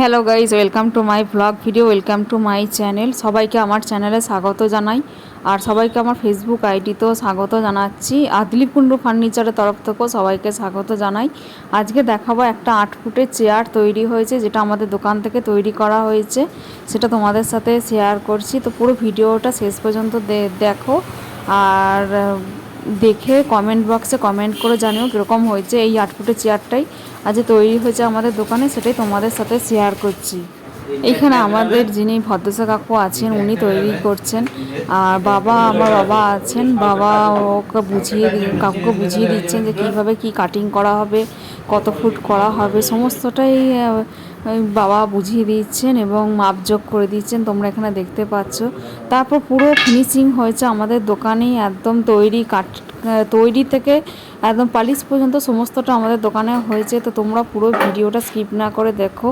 Hello guys welcome to my blog video welcome to my channel সবাইকে আমার চ্যানেলে স্বাগত জানাই। আর সবাইকে আমার ফেসবুক আইডিতেও স্বাগত জানাচ্ছি। আদলিপ কুণ্ডু ফার্নিচারের তরফ থেকেও সবাইকে স্বাগত জানাই। আজকে দেখাবো একটা আট ফুটের চেয়ার তৈরি হয়েছে, যেটা আমাদের দোকান থেকে তৈরি করা হয়েছে। সেটা তোমাদের সাথে শেয়ার করছি। তো পুরো ভিডিওটা শেষ পর্যন্ত দেখো। আর দেখে কমেন্ট বক্সে কমেন্ট করে জানিও কীরকম হয়েছে এই আট ফুটের চেয়ারটাই আজ তৈরি হয়েছে আমাদের দোকানে, সেটাই তোমাদের সাথে শেয়ার করছি। এইখানে আমাদের যিনি ভদ্রসা কাকু আছেন, উনি তৈরি করছেন। আর বাবা, আমার বাবা আছেন, বাবা ওকে বুঝিয়ে কাকুকে বুঝিয়ে দিচ্ছেন যে কীভাবে কি কাটিং করা হবে, কত ফুট করা হবে, সমস্তটাই বাবা বুঝিয়ে দিচ্ছেন এবং মাপযোগ করে দিচ্ছেন তোমরা এখানে দেখতে পাচ্ছ। তারপর পুরো ফিনিশিং হয়েছে আমাদের দোকানেই একদম তৈরি কাট তৈরি থেকে একদম পালিশ পর্যন্ত সমস্তটা আমাদের দোকানে হয়েছে। তো তোমরা পুরো ভিডিওটা স্কিপ না করে দেখো।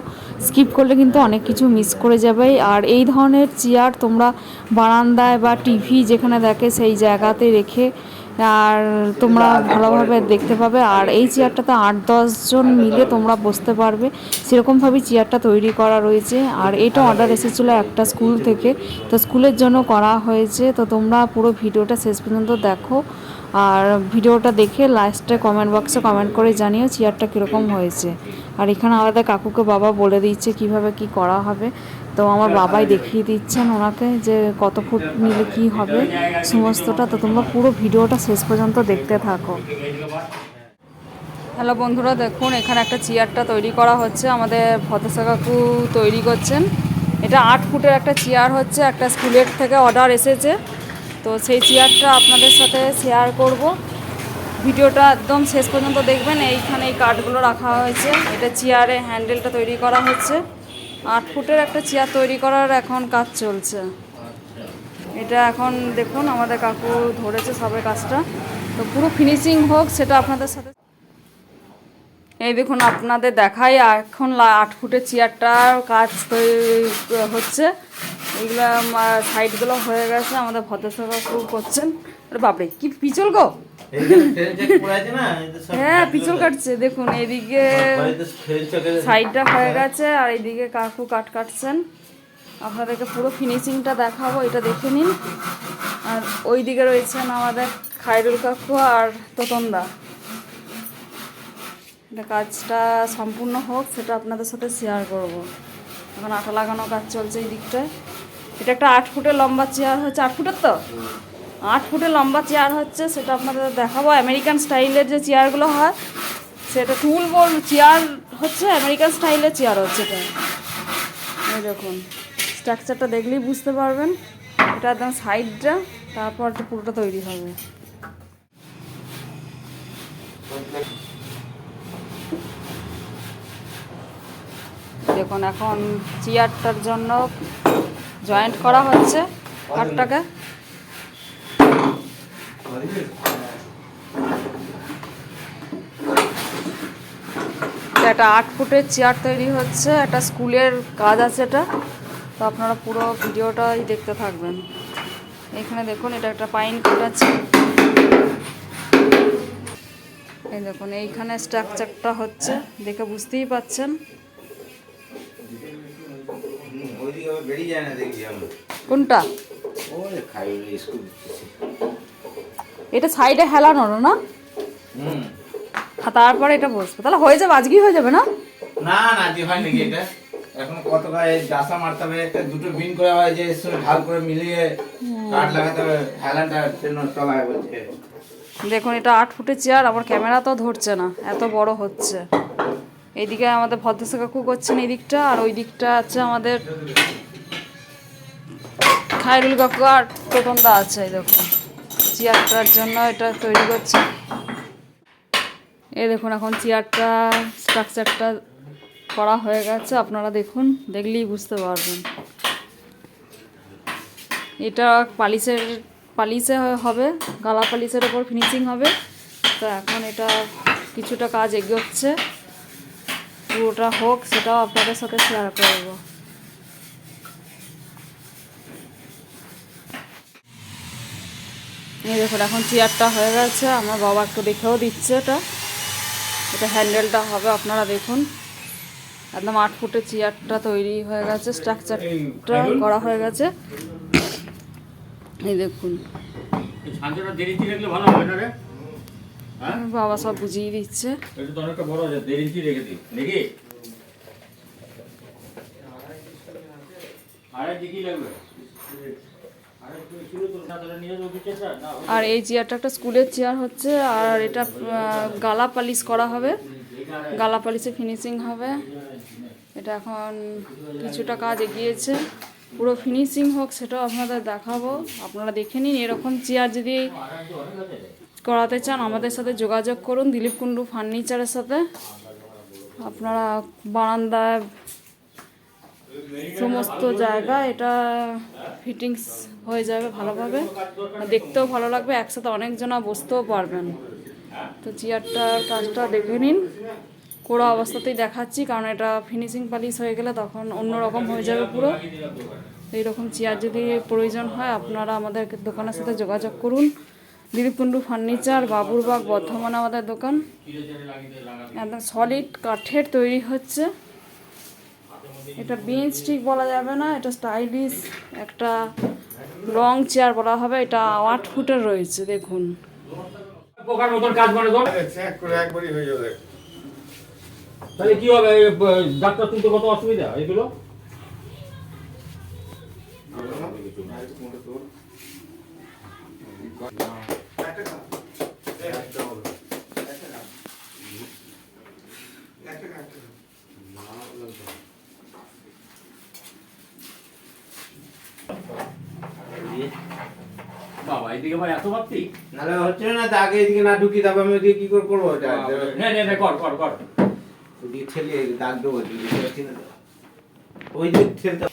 স্কিপ করলে কিন্তু অনেক কিছু মিস করে যাবে। আর এই ধরনের চেয়ার তোমরা বারান্দায় বা টিভি যেখানে দেখে সেই জায়গাতে রেখে আর তোমরা ভালোভাবে দেখতে পাবে। আর এই চেয়ারটাতে আট দশজন মিলে তোমরা বসতে পারবে। সেরকমভাবেই চেয়ারটা তৈরি করা রয়েছে। আর এটা অর্ডার এসেছিল একটা স্কুল থেকে। তো স্কুলের জন্য করা হয়েছে। তো তোমরা পুরো ভিডিওটা শেষ পর্যন্ত দেখো। আর ভিডিওটা দেখে লাস্টে কমেন্ট বক্সে কমেন্ট করে জানিও চেয়ারটা কীরকম হয়েছে। আর এখানে আলাদা কাকুকে বাবা বলে দিচ্ছে কীভাবে কি করা হবে। তো আমার বাবাই দেখিয়ে দিচ্ছেন ওনাকে যে কত ফুট নিলে কি হবে সমস্তটা। তো তোমরা পুরো ভিডিওটা শেষ পর্যন্ত দেখতে থাকো। হ্যালো বন্ধুরা, দেখুন, এখানে একটা চেয়ারটা তৈরি করা হচ্ছে। আমাদের ভদ্রসা কাকু তৈরি করছেন। এটা আট ফুটের একটা চেয়ার হচ্ছে, একটা স্কুলের থেকে অর্ডার এসেছে। তো সেই চেয়ারটা আপনাদের সাথে শেয়ার করব। ভিডিওটা একদম শেষ পর্যন্ত দেখবেন। এইখানে এই কাঠগুলো রাখা হয়েছে। এটা চেয়ারে হ্যান্ডেলটা তৈরি করা হচ্ছে। আট ফুটের একটা চেয়ার তৈরি করার এখন কাজ চলছে। এটা এখন দেখুন, আমাদের কাকু ধরেছে সবে কাজটা। তো পুরো ফিনিশিং হোক, সেটা আপনাদের সাথে এই দেখুন, আপনাদের দেখাই, এখন আট ফুটের চেয়ারটার কাজ হচ্ছে। এগুলো সাইডগুলো হয়ে গেছে, আমাদের ভদ্রসা কাকু করছেন। বাপরে, কি পিচল গো! হ্যাঁ তো- কাটছে দেখুন এদিকে সাইডটা হয়ে। গেছে আর এইদিকে কাকু কাট কাটছেন। আপনাদেরকে পুরো ফিনিশিংটা দেখাবো এটা দেখে নিন। আর ওই দিকে রয়েছেন আমাদের খায়রুল কাকু আর তোতনদা। এটা কাজটা সম্পূর্ণ হোক সেটা আপনাদের সাথে শেয়ার করব। এখন আটা লাগানো কাজ চলছে এই দিকটায়। এটা একটা আট ফুটের লম্বা চেয়ার হচ্ছে আট ফুটের তো? আট ফুটে লম্বা চেয়ার হচ্ছে, সেটা আপনাদের দেখাবো। আমেরিকান স্টাইলের যে চেয়ারগুলো হয়, সেটা টুল বল চেয়ার হচ্ছে আমেরিকান স্টাইলের চেয়ার হচ্ছে এটা। এই দেখুন স্ট্রাকচারটা দেখলেই বুঝতে পারবেন। এটা একদম সাইডটা তারপর পুরোটা তৈরি হবে। দেখুন, এখন চেয়ারটার জন্য জয়েন্ট করা হচ্ছে এটা একটা আট ফুটের চেয়ার তৈরি হচ্ছে একটা স্কুলের কাজ আছে এটা। তো আপনারা পুরো ভিডিওটাই দেখতে থাকবেন। এখানে দেখুন এটা একটা পাইন কাঠ আছে। এই দেখুন এইখানে স্ট্রাকচারটা হচ্ছে দেখে বুঝতেই পাচ্ছেন। কোনটা? এটা সাইডে হেলানোর না হুম। তারপরে এটা বসবে। তাহলে হয়ে যাবে আজকেই হয়ে যাবে না? না না যে হয় নাকি এটা? এখন কত গায়ে ডাসা মারতে হবে একটা দুটো বিন করে হয় যে ঢাল করে মিলিয়ে কাঠ লাগাতে হবে হেলানটা ট্রেন চলায় বলছে। দেখুন এটা আট ফুটের চেয়ার আমার ক্যামেরা তো ধরছে না এত বড় হচ্ছে। এইদিকে আমাদের ভদ্রসা কাকু করছেন এই দিকটা আর ওই দিকটা আছে আমাদের খায়রুল কাকু আর টোটনদা আছে এই দেখুন। চেয়ারটার জন্য এটা তৈরি করছে। এ দেখুন, এখন চেয়ারটা স্ট্রাকচারটা করা হয়ে গেছে। আপনারা দেখুন, দেখলেই বুঝতে পারবেন। এটা পালিশের, পালিশে হবে, গালা পালিশের ওপর ফিনিশিং হবে। তো এখন এটা কিছুটা কাজ এগোচ্ছে। পুরোটা হোক, সেটাও আপনাদের সাথে শেয়ার করব। এই দেখুন এখন চেয়ারটা হয়ে গেছে। আমার বাবা একটু দেখেও দিচ্ছে এটা। এটা হ্যান্ডেলটা হবে আপনারা দেখুন। একদম আট ফুটে চেয়ারটা তৈরি হয়ে গেছে স্ট্রাকচারটা করা হয়ে গেছে। এই দেখুন। হ্যাঁ? বাবা সব বুঝিয়ে দিচ্ছে। এটা তো অনেকটা বড় আছে দেড় ইঞ্চি রেখে দিই নাকি আর এক কি লাগবে আর এই চেয়ারটা একটা স্কুলের চেয়ার হচ্ছে, আর এটা গালা পালিশ করা হবে। গালা পালিশে ফিনিশিং হবে। এটা এখন কিছুটা কাজ এগিয়েছে। পুরো ফিনিশিং হোক, সেটাও আপনাদের দেখাবো। আপনারা দেখে নিন, এরকম চেয়ার যদি করাতে চান, আমাদের সাথে যোগাযোগ করুন, দিলীপ কুণ্ডু ফার্নিচারের সাথে। আপনারা বারান্দায় সমস্ত জায়গা, এটা ফিটিংস হয়ে যাবে ভালোভাবে। দেখতেও ভালো লাগবে, একসাথে অনেকজনা বসতেও পারবেন। তো চেয়ারটার কাজটা দেখে নিন। কোড়া অবস্থাতেই দেখাচ্ছি, কারণ এটা ফিনিশিং পালিশ হয়ে গেলে তখন অন্যরকম হয়ে যাবে পুরো। এইরকম চেয়ার যদি প্রয়োজন হয়, আপনারা আমাদের দোকানের সাথে যোগাযোগ করুন। দিলীপ ফার্নিচার বাবুরবাগ বর্ধমান আমাদের দোকান। একদম সলিড কাঠের তৈরি হচ্ছে। এটা বেঞ্চ ঠিক বলা যাবে না, এটা স্টাইলিশ একটা লং চেয়ার বলা হবে এটা আট ফুটের রয়েছে দেখুন। পোকার মতন কাজ করে তো। চেক করে একবারই যাবে। তাহলে কি হবে ডাক্তার তুলতে কত অসুবিধা এগুলো? বাবা এদিকে ভাই এত ভাবতি নাহলে হচ্ছে না তো আগে এদিকে না ঢুকি তারপর আমি ওদিকে কি করে করব? এটা নে নে নে কর কর কর। ওদিকে ঠেলে দাগ দেবো ওদিকে ঠেলছি না তো। ওই দিকে ঠেলতে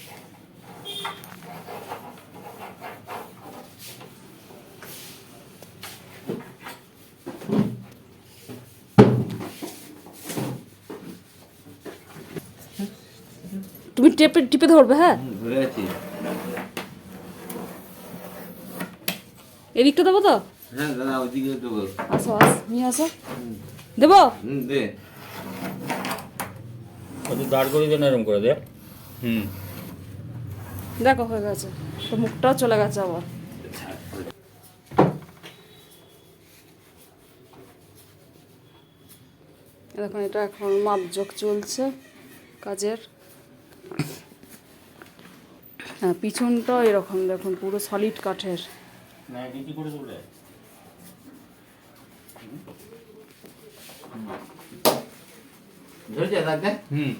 তুমি টেপে টিপে ধরবে হ্যাঁ? ধরে আছি। এদিকটা দেবো তো? হ্যাঁ দাদা ওইদিকে দেবো। আসো আস নিয়ে আসো। দেবো? হুম দে। কত দাঁড় করে দেন এরকম করে দে। হুম। দেখো হয়ে গেছে। তো মুখটাও চলে গেছে আবার। দেখুন এটা এখন মাপজোক চলছে কাজের। হ্যাঁ পিছনটাও এরকম দেখুন পুরো সলিড কাঠের। না কি করে দাদা হুম।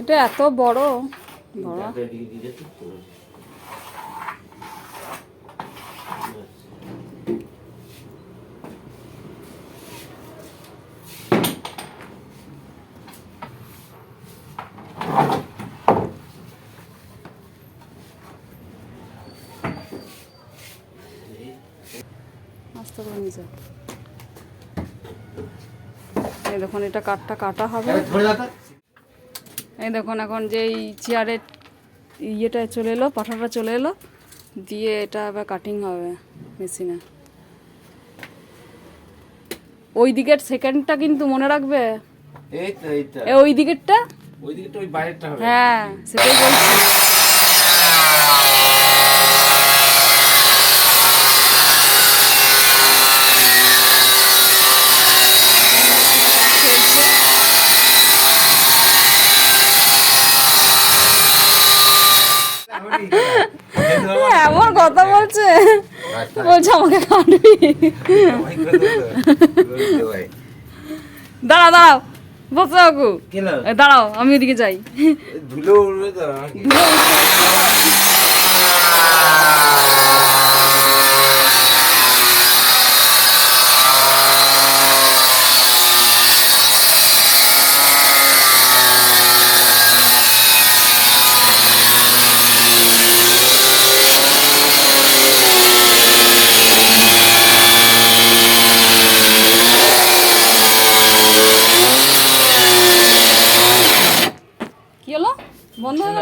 এটা এত বড়। বড় এদিকে দিয়ে দে তো। আস্তে করে নিয়ে যাও। এই দেখুন এটা কাঠটা কাটা হবে। এই দেখুন এখন যে এই চেয়ারের ইয়েটা চলে এলো পাঠাটা চলে এলো দিয়ে এটা আবার কাটিং হবে মেশিনে ওই দিকের সেকেন্ডটা কিন্তু মনে রাখবে? এই তো ওই দিকেরটা ওইদিকে তো ওই বাইরেটা হবে। হ্যাঁ সেটাই বলছি। কথা বলছে? বলছে আমাকে কাটবি। দাঁড়াও দাঁড়াও। বসে কাকু। দাঁড়াও আমি ওদিকে যাই। ধুলো উড়বে তো নাকি? কি হলো বন্ধ হয়ে গেল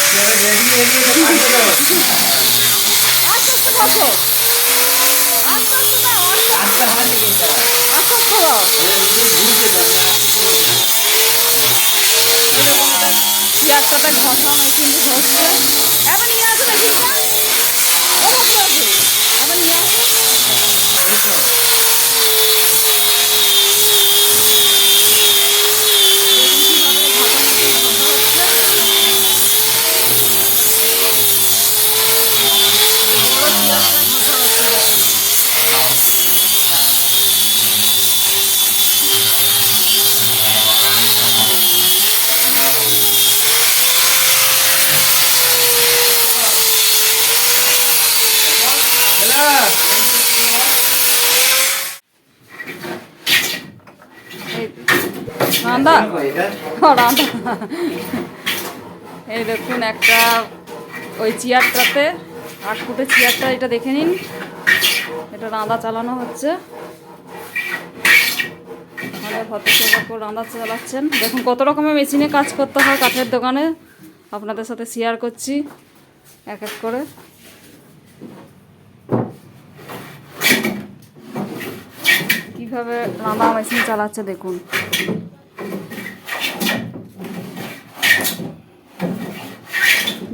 এটা চেয়ারটাতে ঘষা মেশিন হচ্ছে এবার নিয়ে আসো দেখি এটা ও বসে আছে এটা নিয়ে আসো এই রান্দা রান্দা এই দেখুন একটা ওই চেয়ারটাতে আট ফুটের চেয়ারটা এটা দেখে নিন। এটা রাঁধা চালানো হচ্ছে। আমাদের রাঁধা চালাচ্ছেন। দেখুন কত রকমের মেশিনে কাজ করতে হয় কাঠের দোকানে। আপনাদের সাথে শেয়ার করছি এক এক করে। কীভাবে রান্না মেশিন চালাচ্ছে দেখুন।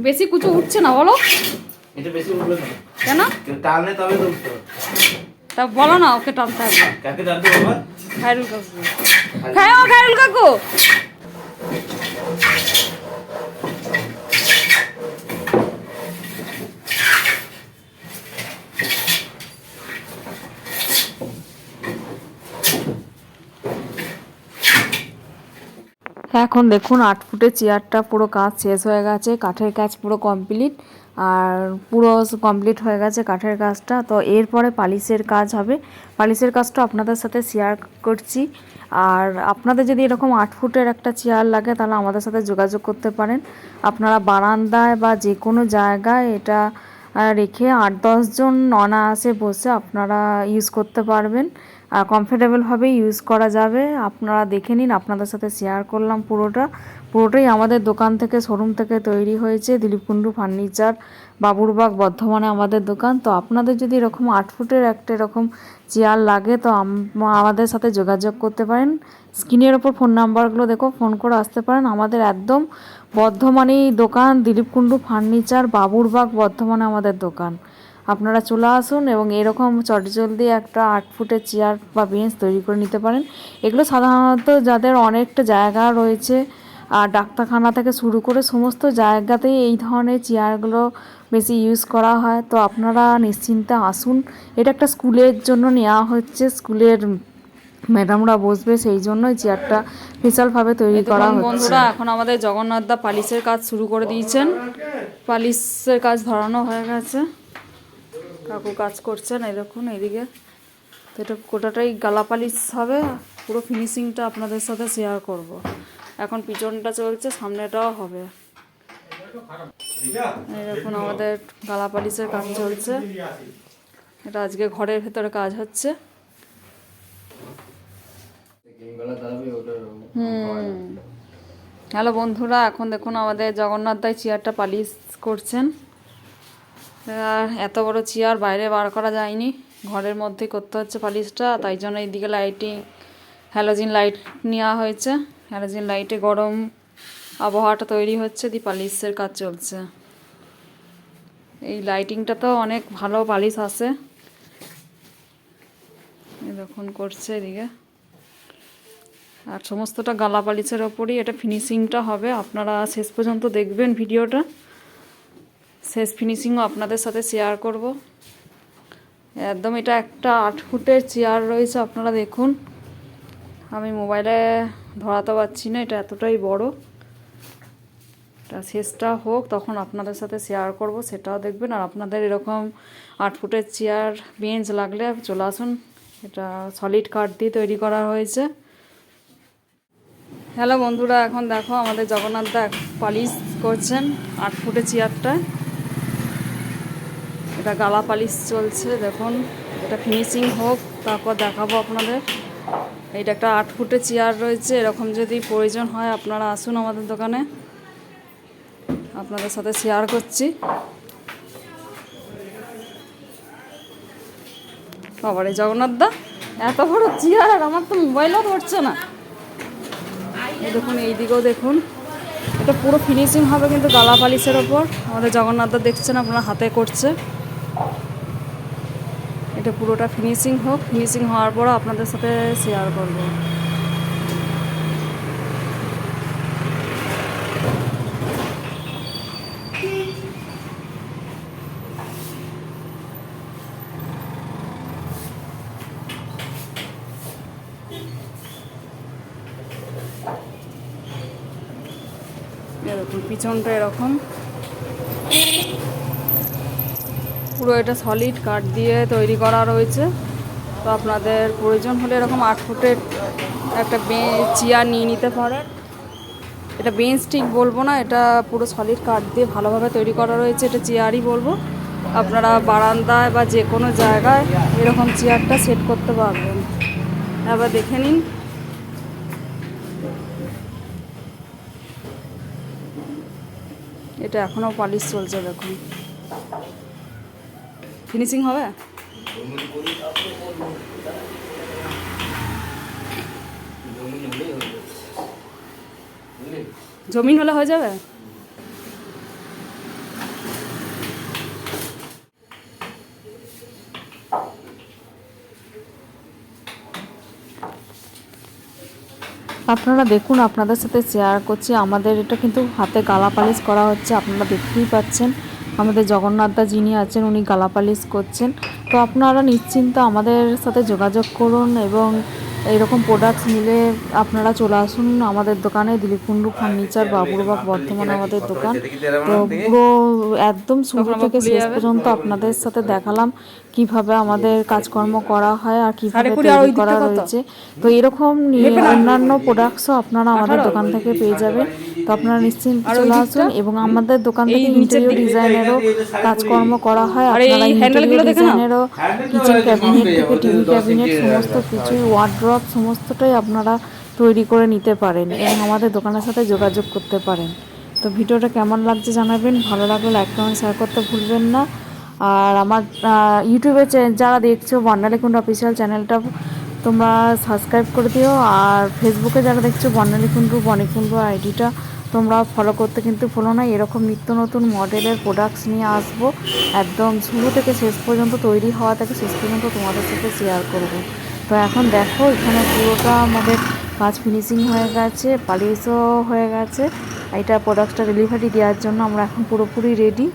বেশি কিছু উঠছে না বলো। এটা বেশি উঠবে না। কেন? টানলে তবে তো তা বলো না ওকে টানতে হবে। কাকে টানতে বাবা খায়রুল কাকু। খায়ো খায়রুল কাকু। এখন দেখুন, আট ফুটের চেয়ারটা পুরো কাজ শেষ হয়ে গেছে, কাঠের কাজ পুরো কমপ্লিট আর পুরো কমপ্লিট হয়ে গেছে কাঠের কাজটা। তো এরপরে পালিশের কাজ হবে। পালিশের কাজটা আপনাদের সাথে শেয়ার করছি। আর আপনাদের যদি এরকম আট ফুটের একটা চেয়ার লাগে, তাহলে আমাদের সাথে যোগাযোগ করতে পারেন। আপনারা বারান্দায় বা যে কোনো জায়গায় এটা রেখে আট দশজন অনায়াসে বসে আপনারা ইউজ করতে পারবেন। আর কমফোর্টেবলভাবে ইউজ করা যাবে। আপনারা দেখে নিন, আপনাদের সাথে শেয়ার করলাম পুরোটা। পুরোটাই আমাদের দোকান থেকে শোরুম থেকে তৈরি হয়েছে দিলীপ কুণ্ডু ফার্নিচার বাবুরবাগ, বর্ধমানে আমাদের দোকান। তো আপনাদের যদি এরকম আট ফুটের একটা এরকম চেয়ার লাগে, তো আমাদের সাথে যোগাযোগ করতে পারেন। স্ক্রিনের ওপর ফোন নাম্বারগুলো দেখো ফোন করে আসতে পারেন। আমাদের একদম বর্ধমানেই দোকান দিলীপ কুণ্ডু ফার্নিচার বাবুরবাগ, বর্ধমানে আমাদের দোকান। আপনারা চলে আসুন এবং এরকম চটজলদি একটা আট ফুটের চেয়ার বা বেঞ্চ তৈরি করে নিতে পারেন। এগুলো সাধারণত যাদের অনেকটা জায়গা রয়েছে আর ডাক্তারখানা থেকে শুরু করে সমস্ত জায়গাতেই এই ধরনের চেয়ারগুলো বেশি ইউজ করা হয়। তো আপনারা নিশ্চিন্তে আসুন। এটা একটা স্কুলের জন্য নেওয়া হচ্ছে। স্কুলের ম্যাডামরা বসবে সেই জন্যই চেয়ারটা স্পেশালভাবে তৈরি করা হচ্ছে। বন্ধুরা এখন আমাদের জগন্নাথ দা পালিশের কাজ শুরু করে দিয়েছেন। পালিশের কাজ ধরানো হয়ে গেছে। কাকু কাজ করছেন দেখুন, এইদিকে। তো এটা গোটাটাই গালা পালিশ হবে, পুরো ফিনিশিংটা আপনাদের সাথে শেয়ার করব। এখন পিছনটা চলছে, সামনেটাও হবে। দেখুন, আমাদের গালা পালিশের কাজ চলছে। এটা আজকে ঘরের ভেতরে কাজ হচ্ছে। হ্যালো বন্ধুরা, এখন দেখুন, আমাদের জগন্নাথ দাই চেয়ারটা পালিশ করছেন। এত বড় চেয়ার বাইরে বার করা যায়নি। ঘরের মধ্যে করতে হচ্ছে পালিশটা, তাই জন্য এইদিকে লাইটিং হ্যালোজিন লাইট নেওয়া হয়েছে। হ্যালোজিন লাইটে গরম আবহাওয়াটা তৈরি হচ্ছে দি পালিশের কাজ চলছে। এই লাইটিংটা তো অনেক ভালো পালিশ আসে দেখুন করছে এদিকে। আর সমস্তটা গালা পালিশের ওপরই, এটা ফিনিশিংটা হবে। আপনারা শেষ পর্যন্ত দেখবেন ভিডিওটা। শেষ ফিনিশিংও আপনাদের সাথে শেয়ার করব। একদম এটা একটা আট ফুটের চেয়ার রয়েছে, আপনারা দেখুন। আমি মোবাইলে ধরাতে পারছি না, এটা এতটাই বড়। এটা শেষটা হোক, তখন আপনাদের সাথে শেয়ার করব, সেটাও দেখবেন। আর আপনাদের এরকম আট ফুটের চেয়ার বেঞ্চ লাগলে চলে আসুন। এটা সলিড কাঠ দিয়ে তৈরি করা হয়েছে। হ্যালো বন্ধুরা, এখন দেখো আমাদের জগন্নাথ দা পালিশ করছেন আট ফুটের চেয়ারটা এটা গালা পালিশ চলছে, দেখুন। এটা ফিনিশিং হোক, তারপর দেখাবো আপনাদের। এইটা একটা আট ফুটে চেয়ার রয়েছে, এরকম যদি প্রয়োজন হয় আপনারা আসুন আমাদের দোকানে। আপনাদের সাথে শেয়ার করছি। বাবারে জগন্নাথ দা, এত বড় চেয়ার আমার তো মোবাইলও ধরছে না। এই দেখুন এই দিকেও দেখুন। এটা পুরো ফিনিশিং হবে কিন্তু গালা পালিশের ওপর। আমাদের জগন্নাথ দা দেখছেন, আপনারা হাতে করছে। এটা পুরোটা ফিনিশিং হোক ফিনিশিং হওয়ার পর আপনাদের সাথে শেয়ার করব। এরকম পিছনটা এরকম। পুরো এটা সলিড কাঠ দিয়ে তৈরি করা রয়েছে। তো আপনাদের প্রয়োজন হলে এরকম আট ফুটের একটা চেয়ার নিয়ে নিতে পারেন। এটা বেঞ্চ ঠিক বলব না, এটা পুরো সলিড কাঠ দিয়ে ভালোভাবে তৈরি করা রয়েছে। এটা চেয়ারই বলব। আপনারা বারান্দায় বা যে কোনো জায়গায় এরকম চেয়ারটা সেট করতে পারবেন। এবার দেখে নিন। এটা এখনও পালিশ চলছে, দেখুন। ফিনিশিং হবে? জমিন হলে হয়ে যাবে? আপনারা দেখুন, আপনাদের সাথে শেয়ার করছি। আমাদের এটা কিন্তু হাতে গালা পালিশ করা হচ্ছে, আপনারা দেখতেই পাচ্ছেন। আমাদের জগন্নাথদা যিনি আছেন, উনি গালাপালিশ করছেন। তো আপনারা নিশ্চিন্ত আমাদের সাথে যোগাযোগ করুন এবং এইরকম প্রোডাক্টস নিলে আপনারা চলে আসুন আমাদের দোকানে দিলীপ কুণ্ডু ফার্নিচার বাবুরবাগ বর্ধমান আমাদের দোকান। তো পুরো একদম শুরু থেকে শেষ পর্যন্ত আপনাদের সাথে দেখালাম কীভাবে আমাদের কাজকর্ম করা হয় আর কীভাবে তৈরি করা রয়েছে। তো এরকম নিয়ে অন্যান্য প্রোডাক্টসও আপনারা আমাদের দোকান থেকে পেয়ে যাবেন। তো আপনারা নিশ্চিন্ত চলে আসুন এবং আমাদের দোকান থেকে ইন্টেরিয়র ডিজাইনেরও কাজকর্ম করা হয়। আপনারা ইন্টেরিয়র ডিজাইনেরও কিচেন ক্যাবিনেট থেকে টিভি ক্যাবিনেট সমস্ত কিছুই ওয়ার্ড্রপ সমস্তটাই আপনারা তৈরি করে নিতে পারেন এবং আমাদের দোকানের সাথে যোগাযোগ করতে পারেন। তো ভিডিওটা কেমন লাগছে জানাবেন, ভালো লাগলে লাইক কমেন্ট শেয়ার করতে ভুলবেন না। আর আমার ইউটিউবে যারা দেখছ বর্ণালীকুণ্ড অফিসিয়াল চ্যানেলটা তোমরা সাবস্ক্রাইব করে দিও। আর ফেসবুকে যারা দেখছ বর্ণালীকুণ্ডু বনিকুণ্ডু আইডিটা তোমরা ফলো করতে কিন্তু ভুলো না। এরকম নিত্য নতুন মডেলের প্রোডাক্টস নিয়ে আসব। একদম শুরু থেকে শেষ পর্যন্ত, তৈরি হওয়া থেকে শেষ পর্যন্ত তোমাদের সাথে শেয়ার করব। তো এখন দেখো, এখানে পুরোটা আমাদের কাজ ফিনিশিং হয়ে গেছে, পালিশও হয়ে গেছে। এটা প্রোডাক্টটা ডেলিভারি দেওয়ার জন্য আমরা এখন পুরোপুরি রেডি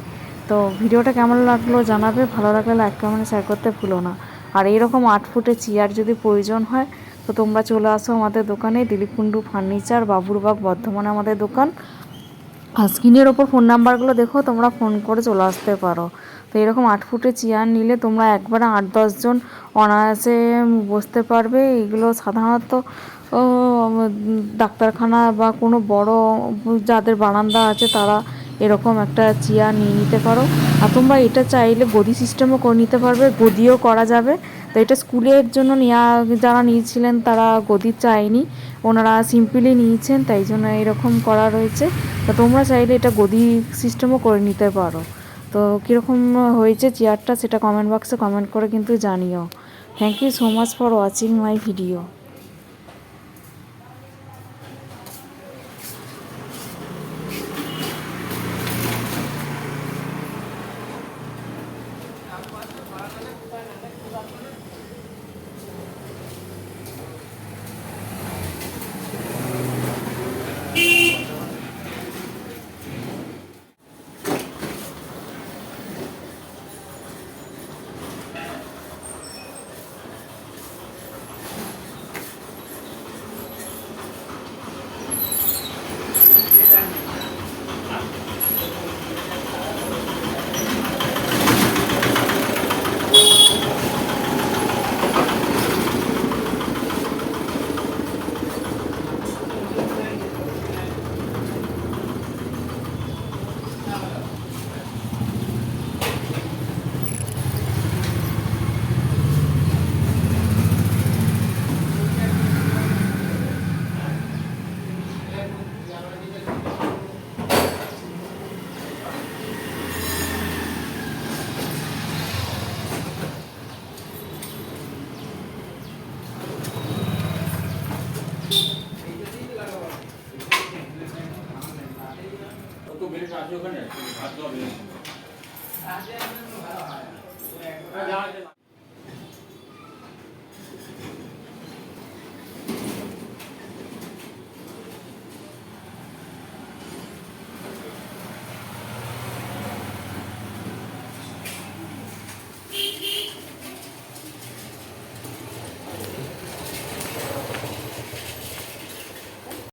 তো ভিডিওটা কেমন লাগল জানাবে, ভালো লাগলে লাইক কমেন্ট শেয়ার করতে ভুলো না। আর এরকম আট ফুটের চেয়ার যদি প্রয়োজন হয়, তো তোমরা চলে আসো আমাদের দোকানে দিলীপ কুণ্ডু ফার্নিচার বাবুরবাগ বর্ধমানে আমাদের দোকান। আর স্ক্রিনের ওপর ফোন নাম্বারগুলো দেখো, তোমরা ফোন করে চলে আসতে পারো। তো এরকম আট ফুটে চেয়ার নিলে তোমরা একবারে আট দশজন অনায়াসে বসতে পারবে। এগুলো সাধারণত ডাক্তারখানা বা কোনো বড় যাদের বারান্দা আছে তারা এরকম একটা চেয়ার নিয়ে নিতে পারো। আর তোমরা এটা চাইলে গদি সিস্টেমও করে নিতে পারবে গদিও করা যাবে। তো এটা স্কুলের জন্য নেওয়া যারা নিয়েছিলেন তারা গদি চায়নি, ওনারা সিম্পলি নিয়েছেন, তাই জন্য এরকম করা রয়েছে। তো তোমরা চাইলে এটা গদি সিস্টেমও করে নিতে পারো। তো কীরকম হয়েছে চেয়ারটা সেটা কমেন্ট বক্সে কমেন্ট করে কিন্তু জানিও। Thank you so much for watching my video